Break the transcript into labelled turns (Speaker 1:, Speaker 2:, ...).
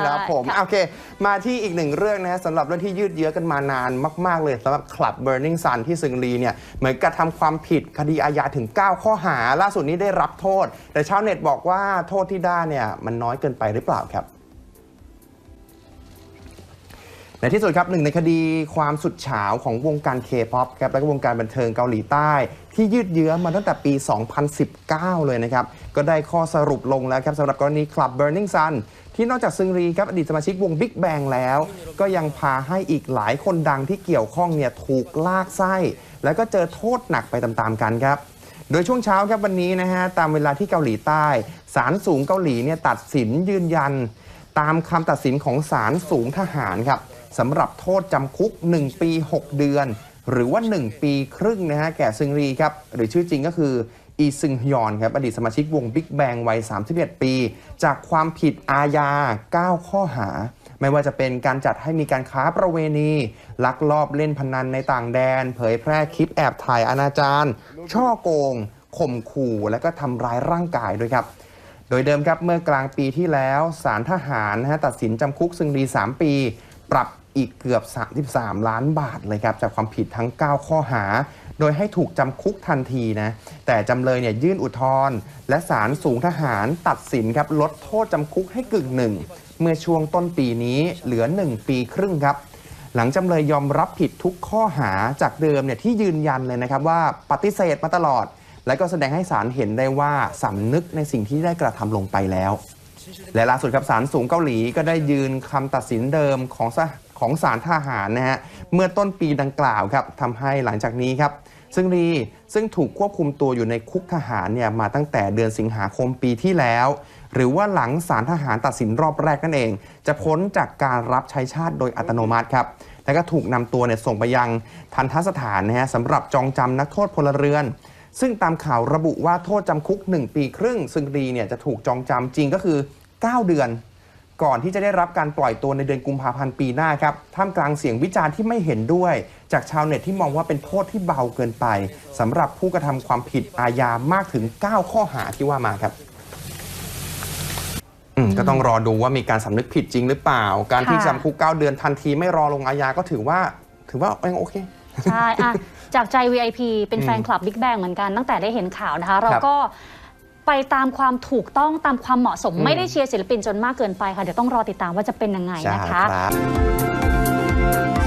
Speaker 1: ครับผม
Speaker 2: ค่ะ
Speaker 1: โอเค มาที่อีกหนึ่งเรื่องนะฮะสำหรับเรื่องที่ยืดเยื้อกันมานานมาก ๆ เลยสำหรับคลับ Burning Sun ที่ซึงรีเนี่ยเหมือนกระทำความผิดคดีอาญาถึง 9 ข้อหา ล่าสุดนี้ได้รับโทษ แต่ชาวเน็ตบอกว่าโทษที่ได้เนี่ยมันน้อยเกินไปหรือเปล่าครับ ในที่สุดครับหนึ่งในคดีความสุดเฉาวของวงการเคป๊อปครับและก็วงการบันเทิงเกาหลีใต้ ที่ยืดเยื้อมาตั้งแต่ปี 2019 เลยนะครับ ก็ได้ข้อสรุปลงแล้วครับสำหรับกรณีคลับ Burning Sun ที่นอกจากซึงรีครับอดีตสมาชิกวง Big Bang แล้ว ก็ยังพาให้อีกหลายคนดังที่เกี่ยวข้องเนี่ยถูกลากไส้ แล้วก็เจอโทษหนักไปตามๆกันครับโดยช่วงเช้าครับวันนี้นะฮะตามเวลาที่เกาหลีใต้ศาลสูงเกาหลีเนี่ยตัดสินยืนยัน ตามคำตัดสินของศาลสูงทหารครับ สำหรับโทษจำคุก 1 ปี 6 เดือน หรือว่า 1 ปีครึ่งนะฮะแก่ซึงรีครับหรือชื่อจริงก็คืออีซึงฮยอนครับอดีตสมาชิกวง Big Bang วัย 31 ปี จากความผิดอาญา 9 ข้อหา ไม่ว่าจะเป็นการจัดให้มีการค้าประเวณี ลักลอบเล่นพนันในต่างแดน เผยแพร่คลิปแอบถ่ายอนาจารช่อโกงข่มขู่และก็ทำร้ายร่างกายด้วยครับ โดยเดิมครับเมื่อกลางปีที่แล้ว ศาลทหารนะฮะตัดสินจำคุกซึงดี3 ปี ปรับอีกเกือบ 33 ล้านบาทเลยครับ จากความผิดทั้ง 9 ข้อหา โดยให้ถูกจำคุกทันทีนะ แต่จำเลยเนี่ยยื่นอุทธรณ์และศาลสูงทหารตัดสินครับ ลดโทษจำคุกให้กึ่งหนึ่ง เมื่อช่วงต้นปีนี้เหลือ 1 ปีครึ่งครับ หลังจำเลยยอมรับผิดทุกข้อหาจากเดิมเนี่ยที่ยืนยันเลยนะครับว่าปฏิเสธมาตลอด และก็แสดงให้ศาลเห็นได้ว่าสำนึกในสิ่งที่ได้กระทำลงไปแล้ว และล่าสุดครับศาลสูงเกาหลีก็ได้ยืนคำตัดสินเดิมของของศาลทหารนะฮะเมื่อต้นปีดังกล่าวครับทำให้หลังจากนี้ครับ ซึ่งรีซึ่งถูกควบคุมตัวอยู่ในคุกทหารเนี่ยมาตั้งแต่เดือนสิงหาคมปีที่แล้ว หรือว่าหลังศาลทหารตัดสินรอบแรกนั่นเอง จะพ้นจากการรับใช้ชาติโดยอัตโนมัติครับแล้วก็ถูกนำตัวเนี่ยส่งไปยังทันทสถานนะฮะสำหรับจองจำนักโทษพลเรือน ซึ่งตามข่าวระบุว่าโทษจำคุก 1 ปีครึ่ง ซึ่งรีเนี่ยจะถูกจองจำจริงก็คือ 9 เดือน ก่อนที่จะได้รับการปล่อยตัวในเดือนกุมภาพันธ์ปีหน้าครับท่ามกลางเสียงวิจารณ์ที่ไม่เห็นด้วย จากชาวเน็ตที่มองว่าเป็นโทษที่เบาเกินไปสำหรับผู้กระทำความผิดอาญามากถึง 9 ข้อหาที่ว่ามาครับอืมก็ต้องรอดูว่ามีการสำนึกผิดจริงหรือเปล่า การที่
Speaker 2: ค่ะ
Speaker 1: จำคุก 9 เดือนทันทีไม่รอลงอาญาก็ถือว่าถือว่ายังโอเค
Speaker 2: ใช่อะจากใจ VIP เป็นแฟนคลับ Big Bang เหมือนกันตั้งแต่ได้เห็นข่าวนะคะ เราก็ไปตามความถูกต้องตามความเหมาะสม
Speaker 1: อืม
Speaker 2: ไม่ได้เชียร์ศิลปินจนมากเกินไปค่ะ เดี๋ยวต้องรอติดตามว่าจะเป็นยังไง
Speaker 1: ใช่
Speaker 2: นะคะ
Speaker 1: ครับ